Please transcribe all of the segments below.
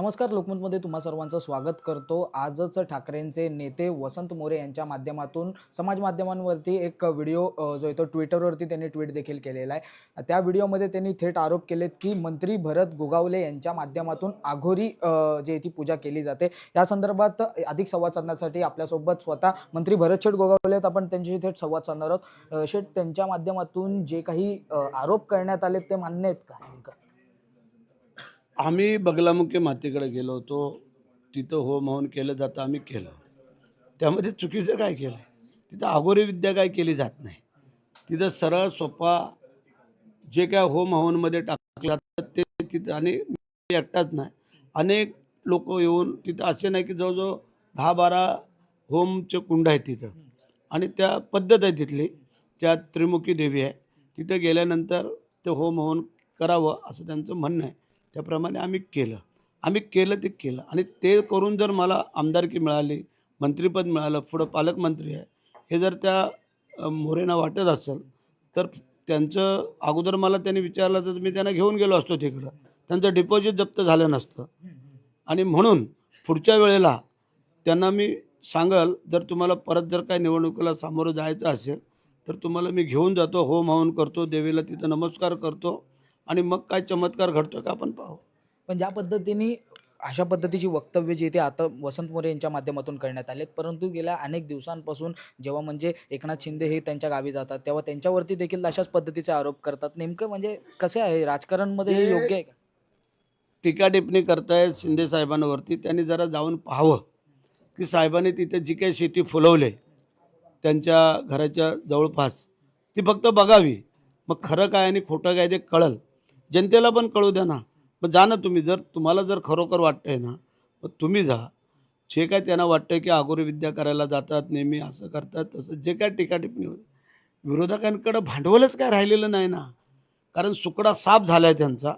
नमस्कार लोकमतमध्ये तुम्हा सर्वांचं स्वागत करतो. आजच ठाकरेंचे नेते वसंत मोरे यांच्या माध्यमातून समाज माध्यमांवरती एक व्हिडिओ जो आहे तो ट्विटरवरती त्यांनी ट्विट देखील केलेला आहे. त्या व्हिडिओमध्ये त्यांनी थेट आरोप केलेत की मंत्री भरत गोगावले यांच्या माध्यमातून आघोरी जे आहे ती पूजा केली जाते. या संदर्भात अधिक संवाद साधण्यासाठी आपल्यासोबत स्वतः मंत्री भरत शेठ गोगावले आहेत. आपण त्यांच्याशी थेट संवाद साधणार आहोत. शेठ त्यांच्या माध्यमातून जे काही आरोप करण्यात आले ते मान्य आहेत का नेमकं? आम्ही बगलामुखी मातीकडे गेलो होतो. तिथं हो म्हणून केलं जातं आम्ही केलं. त्यामध्ये चुकीचं काय केलं तिथं अघोरी विद्या काय केली जात नाही. तिथं सरळ सोपा जे काय होम हवनमध्ये टाकलं ते तिथं आणि एकटाच नाही. अनेक लोक येऊन तिथं असे नाही की जवळजवळ दहा बारा होमचे कुंड आहेत तिथं. आणि त्या पद्धत आहे तिथली. त्या त्रिमुखी देवी आहे. तिथं गेल्यानंतर ते होम हवन करावं असं त्यांचं म्हणणं आहे. त्याप्रमाणे आम्ही केलं. आम्ही केलं ते केलं. आणि ते करून जर मला आमदारकी मिळाली मंत्रिपद मिळालं पुढं पालकमंत्री आहे हे जर त्या मोरेना मोरेंना वाटत असेल तर त्यांचं अगोदर मला त्यांनी विचारलं तर मी त्यांना घेऊन गेलो असतो तिकडं. त्यांचं डिपॉझिट जप्त झालं नसतं. आणि म्हणून पुढच्या वेळेला त्यांना मी सांगल जर तुम्हाला परत जर काय निवडणुकीला सामोरं जायचं असेल तर तुम्हाला मी घेऊन जातो होम हवन करतो देवीला तिथं नमस्कार करतो. आणि मग काय चमत्कार घडतो का आपण पाहू. पण ज्या पद्धतीने अशा पद्धतीची वक्तव्य जी ते आता वसंत मोरे यांच्या माध्यमातून करण्यात आलेत परंतु गेल्या अनेक दिवसांपासून जेव्हा म्हणजे एकनाथ शिंदे हे त्यांच्या गावी जातात तेव्हा त्यांच्यावरती देखील अशाच पद्धतीचे आरोप करतात. नेमकं म्हणजे कसे आहे? राजकारणमध्ये हे योग्य आहे का? टीका टिप्पणी करतायत शिंदे साहेबांवरती. त्यांनी जरा जाऊन पाहावं की साहेबांनी तिथे जी काही शेती फुलवले त्यांच्या घराच्या जवळपास ती फक्त बघावी. मग खरं काय आणि खोटं काय ते कळल. जनतेला पण कळू द्या ना. मग जा ना तुम्ही जर तुम्हाला जर खरोखर वाटतंय ना मग तुम्ही जा. जे काय त्यांना वाटतंय की अगोरी विद्या करायला जातात नेहमी असं करतात तसं जे काय टीका होते. विरोधकांकडं भांडवलच काय राहिलेलं नाही ना. कारण सुकडा साफ झाला आहे त्यांचा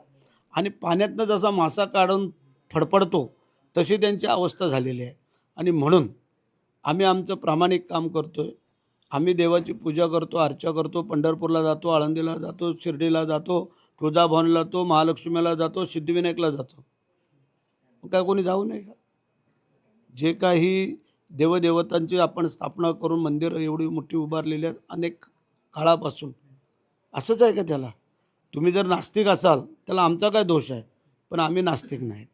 आणि पाण्यातनं जसा मासा काढून फडफडतो तशी त्यांची अवस्था झालेली आहे. आणि म्हणून आम्ही आमचं प्रामाणिक काम करतो आहे आम्ही देवाची पूजा करतो अर्चा करतो पंढरपूरला जातो आळंदीला जातो शिर्डीला जातो तुळजाभवानीला जातो महालक्ष्मीला जातो सिद्धिविनायकला जातो. काय कोणी जाऊ नये का? जे काही देवदेवतांची आपण स्थापना करून मंदिरं एवढी मोठी उभारलेली आहेत अनेक काळापासून. असंच आहे का त्याला? तुम्ही जर नास्तिक असाल त्याला आमचा काय दोष आहे? पण आम्ही नास्तिक नाही.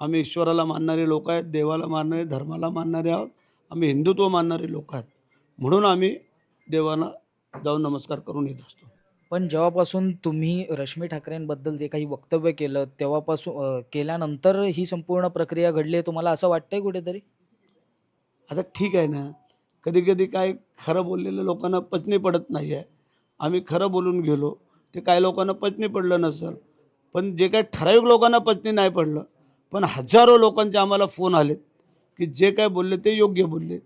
आम्ही ईश्वराला मानणारे लोक आहेत देवाला मानणारे धर्माला मानणारे आहोत आम्ही हिंदुत्व मानणारे लोक आहेत. म्हणून आम्ही देवाला जाऊन नमस्कार करून येत असतो. पण जेव्हापासून तुम्ही रश्मी ठाकरेंबद्दल जे काही वक्तव्य केलं तेव्हापासून केल्यानंतर ही संपूर्ण प्रक्रिया घडली आहे तुम्हाला असं वाटतंय कुठेतरी? आता ठीक आहे ना. कधी कधी काय खरं बोललेलं लोकांना पचनी पडत नाही आहे. आम्ही खरं बोलून गेलो ते काही लोकांना पचनी पडलं नसेल. पण जे काही ठराविक लोकांना पचनी नाही पडलं पण हजारो लोकांचे आम्हाला फोन आलेत की जे काय बोलले ते योग्य बोलले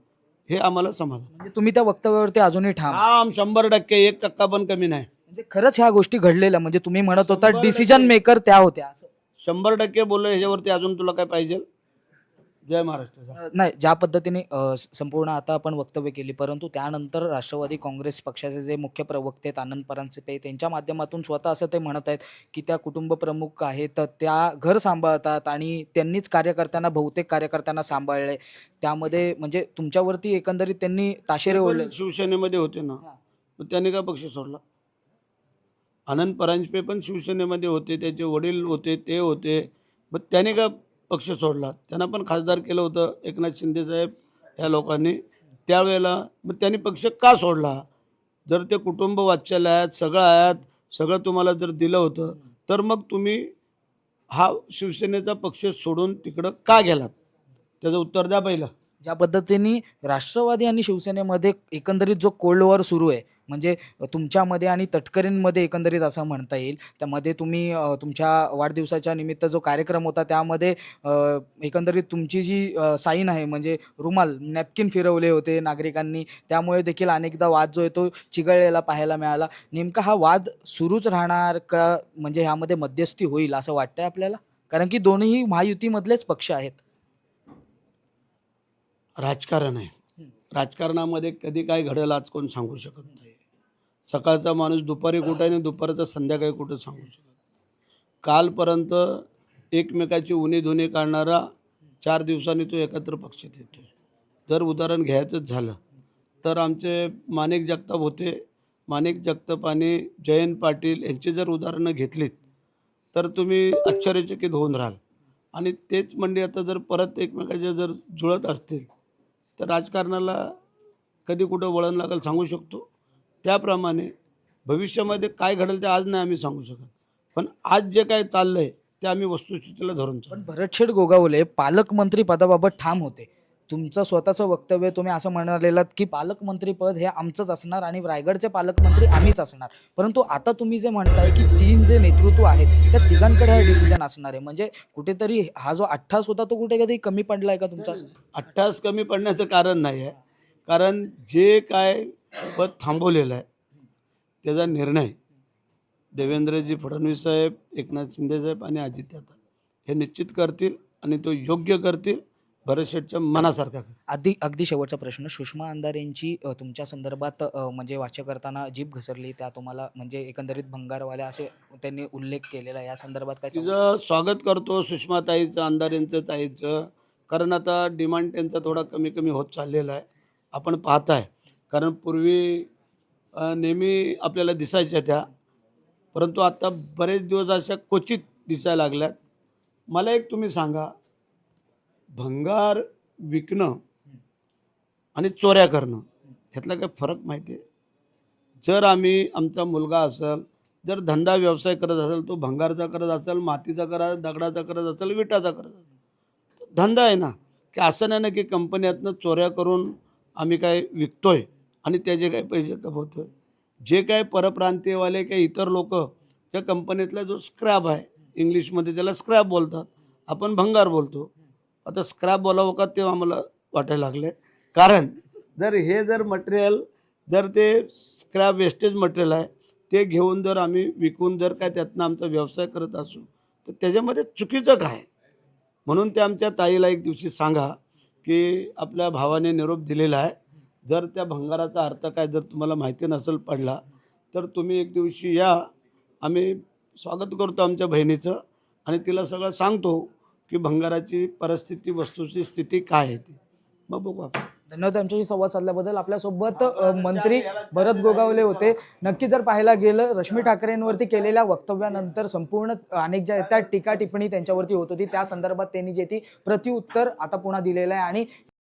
हे आम्हाला समाधान म्हणजे तुम्ही त्या वक्तव्यावरती अजूनही ठाम काम शंभर टक्के एक टक्का पण कमी नाही म्हणजे खरंच ह्या गोष्टी घडलेल्या म्हणजे तुम्ही म्हणत होता शंभर डिसिजन. मेकर त्या होत्या असं. शंभर टक्के बोललो ह्याच्यावरती अजून तुला काय पाहिजे जय महाराष्ट्र. अ, नाही ज्या पद्धतीने अ, स- संपूर्ण आता आपण वक्तव्य केली परंतु त्यानंतर राष्ट्रवादी काँग्रेस पक्षाचे जे मुख्य प्रवक्ते आहेत आनंद परांजपे त्यांच्या माध्यमातून स्वतः असं ते म्हणत आहेत की त्या कुटुंब प्रमुख आहेत तर त्या घर सांभाळतात आणि त्यांनीच कार्यकर्त्यांना बहुतेक कार्यकर्त्यांना सांभाळले त्यामध्ये म्हणजे तुमच्यावरती एकंदरीत त्यांनी ताशेरे ओढले पण शिवसेनेमध्ये होते ना. हा. मग त्याने का पक्ष सोडला? आनंद परांजपे पण शिवसेनेमध्ये होते त्याचे वडील होते ते होते. मग त्याने का पक्ष सोडला. त्यांना पण खासदार केलं होतं एकनाथ शिंदेसाहेब या लोकांनी. त्यावेळेला मग त्यांनी पक्ष का सोडला? जर ते कुटुंब वात्सल्य आहेत सगळं आहेत सगळं तुम्हाला जर दिलं होतं तर मग तुम्ही हा शिवसेनेचा पक्ष सोडून तिकडं का गेलात? त्याचं उत्तर द्या पहिलं. ज्या पद्धतीने राष्ट्रवादी आणि शिवसेनेमध्ये एकंदरीत जो कोल्ड वॉर सुरू आहे म्हणजे तुमच्यामध्ये आणि तटकरींमध्ये एकंदरीत असं म्हणता येईल. त्यामध्ये तुम्ही तुमच्या वाढदिवसाच्या निमित्त जो कार्यक्रम होता त्यामध्ये एकंदरीत तुमची जी साईन आहे म्हणजे रुमाल नॅपकिन फिरवले होते नागरिकांनी. त्यामुळे देखील अनेकदा वाद जो आहे तो चिघळलेला पाहायला मिळाला. नेमका हा वाद सुरूच राहणार का म्हणजे ह्यामध्ये मध्यस्थी होईल असं वाटतंय आपल्याला? कारण की दोन्ही महायुतीमधलेच पक्ष आहेत. राजकारण आहे. राजकारणामध्ये कधी काय घडेल आज कोण सांगू शकत नाही. सकाळचा माणूस दुपारी कुठं आहे आणि दुपारचा संध्याकाळी कुठं सांगू शकत कालपर्यंत एकमेकाची उणी धुनी काढणारा चार दिवसांनी तो एकत्र पक्षात येतो जर उदाहरण घ्यायचंच झालं तर आमचे माणिक जगताप होते. माणिक जगताप आणि जयंत पाटील यांची जर उदाहरणं घेतलीत तर तुम्ही आश्चर्यचकित होऊन राहाल. आणि तेच मंडळी आता जर परत एकमेकाच्या जर जुळत असतील तर राजकारणाला कधी कुठं वळण लागेल सांगू शकतो? त्याप्रमाणे भविष्यामध्ये काय घडेल ते आज नाही आम्ही सांगू शकत. पण आज जे काय चाललं आहे ते आम्ही वस्तुस्थितीला धरून पण चालू भरतशेठ गोगावले पालकमंत्री पदाबाबत ठाम होते. तुमचं स्वतःचं वक्तव्य तुम्ही असं म्हणालेलं की पालकमंत्री पद हे आमचंच असणार आणि रायगडचे पालकमंत्री आम्हीच असणार. परंतु आता तुम्ही जे म्हणताय की तीन जे नेतृत्व आहेत त्या तिघांकडे हा डिसिजन असणार आहे. म्हणजे कुठेतरी हा जो अठ्ठास होता तो कुठे कधी कमी पडलाय का तुमचा अठ्ठास कमी पडण्याचं कारण नाही आहे कारण जे काय पद थांबवलेलं आहे त्याचा निर्णय देवेंद्रजी फडणवीस साहेब एकनाथ शिंदे साहेब आणि अजितदादा हे निश्चित करतील आणि तो योग्य करतील भरत शेठच्या मनासारखा. अगदी अगदी शेवटचा प्रश्न सुषमा अंधार यांची तुमच्या संदर्भात म्हणजे वाच्य करताना जीभ घसरली त्या तुम्हाला म्हणजे एकंदरीत भंगारवाल्या असे त्यांनी उल्लेख केलेला. या संदर्भात काय? तिचं स्वागत करतो सुषमाताईचं अंधारेंचं ताईचं कारण आता डिमांड त्यांचा थोडा कमी कमी होत चाललेला आहे आपण पाहताय कारण पूर्वी नेहमी आपल्याला दिसायच्या त्या. परंतु आता बरेच दिवस अशा क्वचित दिसायला लागल्यात. मला एक तुम्ही सांगा. भंगार विकणं आणि चोऱ्या करणं ह्यातला काय फरक माहिती आहे जर आम्ही आमचा मुलगा असेल जर धंदा व्यवसाय करत असेल तो भंगारचा करत असेल मातीचा करत दगडाचा करत असेल विटाचा करत असेल धंदा आहे ना की असं नाही ना की कंपन्यातनं चोऱ्या करून आम्ही काय विकतोय? आणि त्याचे काही पैसे कमवतोय. जे काय परप्रांतीयवाले काही इतर लोक त्या कंपनीतला जो स्क्रॅप आहे इंग्लिशमध्ये त्याला स्क्रॅप बोलतात. आपण भंगार बोलतो. आता स्क्रॅप बोलावं का तेव्हा आम्हाला वाटायला लागले कारण जर हे जर मटेरियल जर ते स्क्रॅप वेस्टेज मटेरियल आहे ते घेऊन जर आम्ही विकून जर काय त्यातनं आमचा व्यवसाय करत असू तर त्याच्यामध्ये चुकीचं काय? म्हणून ते आमच्या ताईला एक दिवशी सांगा की आपल्या भावाने निरोप दिलेला आहे. जर त्या भंगाराचा अर्थ काय जर तुम्हाला माहिती नसेल पडला तर तुम्ही एक दिवशी या. आम्ही स्वागत करतो आमच्या बहिणीचं आणि तिला सगळं सांगतो की भंगाराची परिस्थिती वस्तूची स्थिती काय आहे ती. मग बघू आपण. धन्यवाद आमच्याशी संवाद साधल्याबद्दल. आपल्यासोबत मंत्री भरत गोगावले होते. नक्की जर पाहायला गेलं रश्मी ठाकरेंवरती केलेल्या वक्तव्यानंतर संपूर्ण अनेक ज्या त्या टीका टिप्पणी त्यांच्यावरती होत होती. त्या संदर्भात त्यांनी जे ती प्रत्युत्तर आता पुन्हा दिलेलं आहे आणि